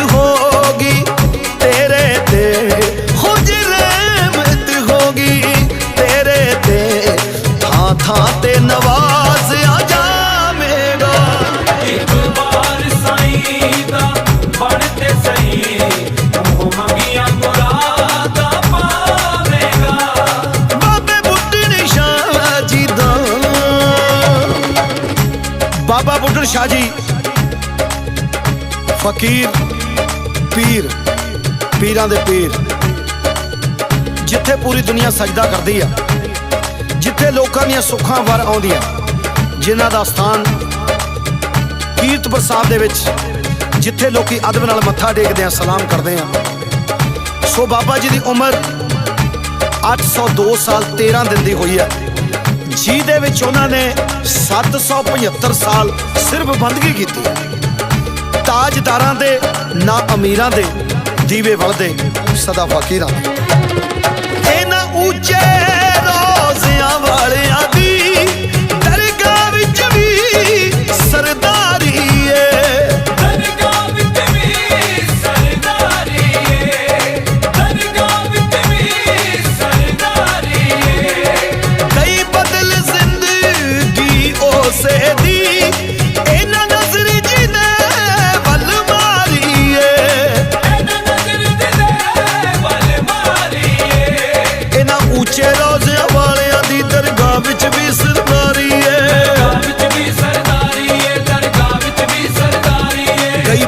ਹੋਗੀ ਤੇਰੇ ਤੇ। ਹੋ ਜੇ ਰਹਿਮਤ ਹੋਗੀ ਤੇਰੇ ਤੇ। ਥਾਂ ਥਾਂ ਤੇ ਨਵਾਜ਼ ਆ ਜਾਵੇਗਾ। ਇੱਕ ਵਾਰ ਸਾਈਂ ਦਾ ਬਣ ਤੇ ਸਹੀ। ਉਹ ਮੰਗੀਆਂ ਮੁਰਾਦਾਂ ਪਾਵੇਂਗਾ। ਬਾਬੇ ਬੁੱਢਣ ਸ਼ਾਹ ਜੀ ਦਾ। ਬਾਬਾ ਬੁੱਢਣ ਸ਼ਾਹ ਜੀ। ਫਕੀਰ ਪੀਰ, ਪੀਰਾਂ ਦੇ ਪੀਰ। ਜਿੱਥੇ ਪੂਰੀ ਦੁਨੀਆ ਸਜਦਾ ਕਰਦੀ ਆ, ਜਿੱਥੇ ਲੋਕਾਂ ਦੀਆਂ ਸੁੱਖਾਂ ਵਰ ਆਉਂਦੀਆਂ, ਜਿਨ੍ਹਾਂ ਦਾ ਸਥਾਨ ਕੀਰਤਪੁਰ ਸਾਹਿਬ ਦੇ ਵਿੱਚ, ਜਿੱਥੇ ਲੋਕੀ ਅਦਬ ਨਾਲ ਮੱਥਾ ਟੇਕਦੇ ਆ, ਸਲਾਮ ਕਰਦੇ ਆ। ਸੋ ਬਾਬਾ ਜੀ ਦੀ ਉਮਰ 802 ਸਾਲ 13 ਦਿਨ ਦੀ ਹੋਈ ਹੈ ਜਿਹਦੇ ਵਿੱਚ ਉਹਨਾਂ ਨੇ 775 ਸਾਲ ਸਿਰਫ ਬੰਦਗੀ ਕੀਤੀ। ਤਾਜਦਾਰਾਂ ਦੇ ਨਾ ਅਮੀਰਾਂ ਦੇ ਦੀਵੇ ਵਲਦੇ ਸਦਾ ਫਕੀਰਾਂ ਦੇ। ਇਹਨਾਂ ਉੱਚੇ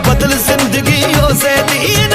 ਬਦਲ ਜ਼ਿੰਦਗੀ ਉਸੇ ਦੀ